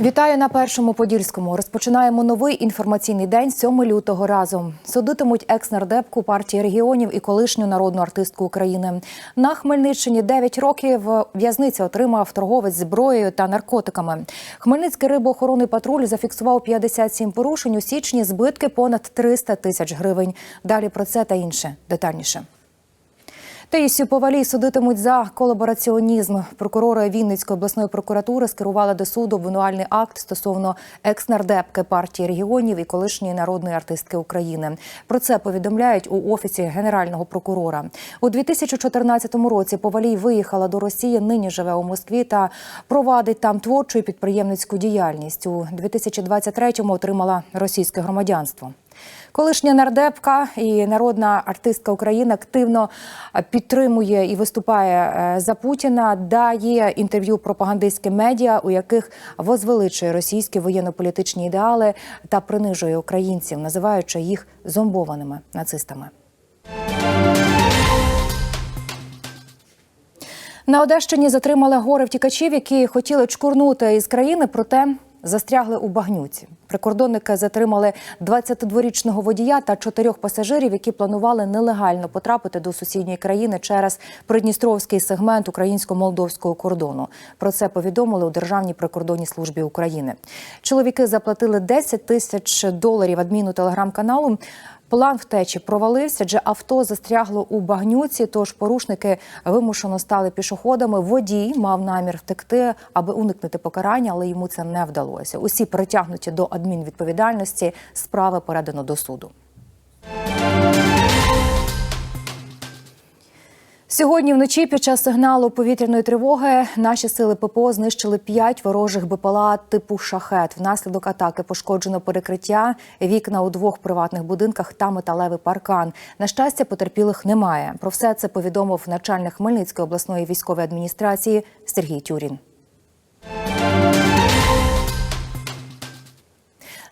Вітаю на першому подільському. Розпочинаємо новий інформаційний день 7 лютого разом. Судитимуть екс-нардепку партії регіонів і колишню народну артистку України. На Хмельниччині 9 років в'язниці отримав торговець зброєю та наркотиками. Хмельницький рибоохоронний патруль зафіксував 57 порушень у січні, збитки понад 300 тисяч гривень. Далі про це та інше детальніше. Таїсію Повалій судитимуть за колабораціонізм. Прокурори Вінницької обласної прокуратури скерували до суду обвинувальний акт стосовно екс-нардепки партії регіонів і колишньої народної артистки України. Про це повідомляють у офісі генерального прокурора. У 2014 році Повалій виїхала до Росії. Нині живе у Москві та провадить там творчу і підприємницьку діяльність. У 2023-му отримала російське громадянство. Колишня нардепка і народна артистка України активно підтримує і виступає е, за Путіна. Дає інтерв'ю пропагандистським медіа, у яких возвеличує російські воєнно-політичні ідеали та принижує українців, називаючи їх зомбованими нацистами. На Одещині затримали гори втікачів, які хотіли чкурнути із країни, проте застрягли у багнюці. Прикордонники затримали 22-річного водія та чотирьох пасажирів, які планували нелегально потрапити до сусідньої країни через придністровський сегмент українсько-молдовського кордону. Про це повідомили у Державній прикордонній службі України. Чоловіки заплатили 10 тисяч доларів адміну телеграм-каналу. План втечі провалився, адже авто застрягло у багнюці. Тож порушники вимушено стали пішоходами. Водій мав намір втекти, аби уникнути покарання, але йому це не вдалося. Усі притягнуті до адмінвідповідальності. Справи передано до суду. Сьогодні вночі під час сигналу повітряної тривоги наші сили ППО знищили п'ять ворожих БПЛА типу шахет. Внаслідок атаки пошкоджено перекриття, вікна у двох приватних будинках та металевий паркан. На щастя, потерпілих немає. Про все це повідомив начальник Хмельницької обласної військової адміністрації Сергій Тюрін.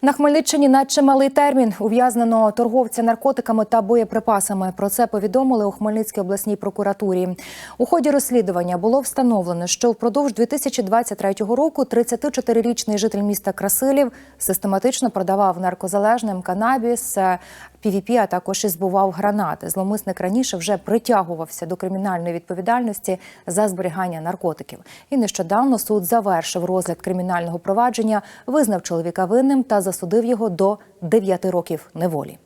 На Хмельниччині на чималий термін ув'язнено торговця наркотиками та боєприпасами. Про це повідомили у Хмельницькій обласній прокуратурі. У ході розслідування було встановлено, що впродовж 2023 року 34-річний житель міста Красилів систематично продавав наркозалежним канабіс, PVP, а також і збував гранати. Зломисник раніше вже притягувався до кримінальної відповідальності за зберігання наркотиків. І нещодавно суд завершив розгляд кримінального провадження, визнав чоловіка винним та засудив його до 9 років неволі.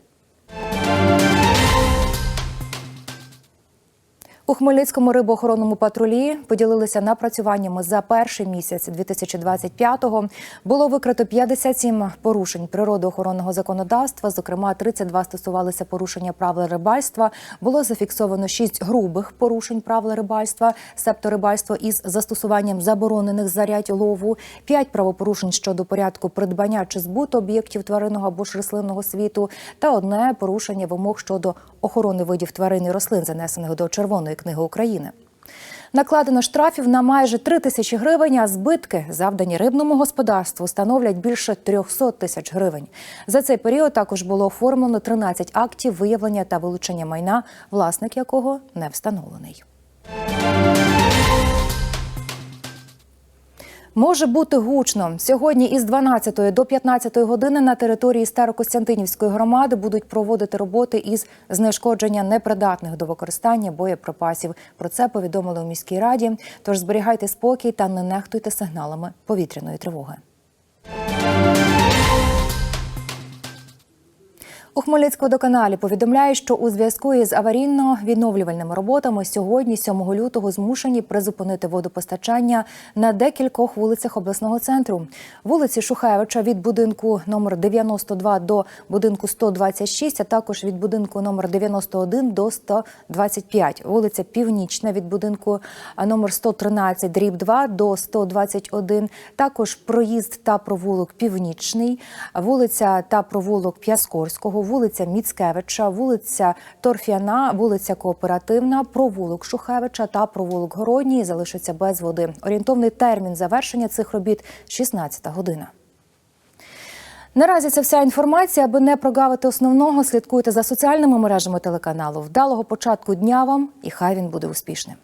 У Хмельницькому рибоохоронному патрулі поділилися напрацюваннями за перший місяць 2025-го. Було викрито 57 порушень природоохоронного законодавства. Зокрема, 32 стосувалися порушення правил рибальства. Було зафіксовано 6 грубих порушень правил рибальства, себто рибальство із застосуванням заборонених зарядь лову, 5 правопорушень щодо порядку придбання чи збуту об'єктів тваринного або ж рослинного світу, та одне порушення вимог щодо охорони видів тварин і рослин, занесених до червоної книги України. Накладено штрафів на майже 3 тисячі гривень, а збитки, завдані рибному господарству, становлять більше 300 тисяч гривень. За цей період також було оформлено 13 актів виявлення та вилучення майна, власник якого не встановлений. Може бути гучно сьогодні із 12 до 15 години на території Старокостянтинівської громади будуть проводити роботи із знешкодження непридатних до використання боєприпасів. Про це повідомили у міській раді. Тож зберігайте спокій та не нехтуйте сигналами повітряної тривоги. У Хмельницькому доканалі повідомляє, що у зв'язку із аварійно-відновлювальними роботами сьогодні, 7 лютого, змушені призупинити водопостачання на декількох вулицях обласного центру. Вулиці Шухевича від будинку номер 92 до будинку 126, а також від будинку номер 91 до 125. Вулиця Північна від будинку номер 113 дріб 2 до 121. Також проїзд та провулок Північний, вулиця та провулок П'яскорського вулиця Міцкевича, вулиця Торф'яна, вулиця Кооперативна, провулок Шухевича та провулок Городній залишаться без води. Орієнтовний термін завершення цих робіт 16 година. Наразі це вся інформація. Аби не прогавити основного, слідкуйте за соціальними мережами телеканалу. Вдалого початку дня вам і хай він буде успішним.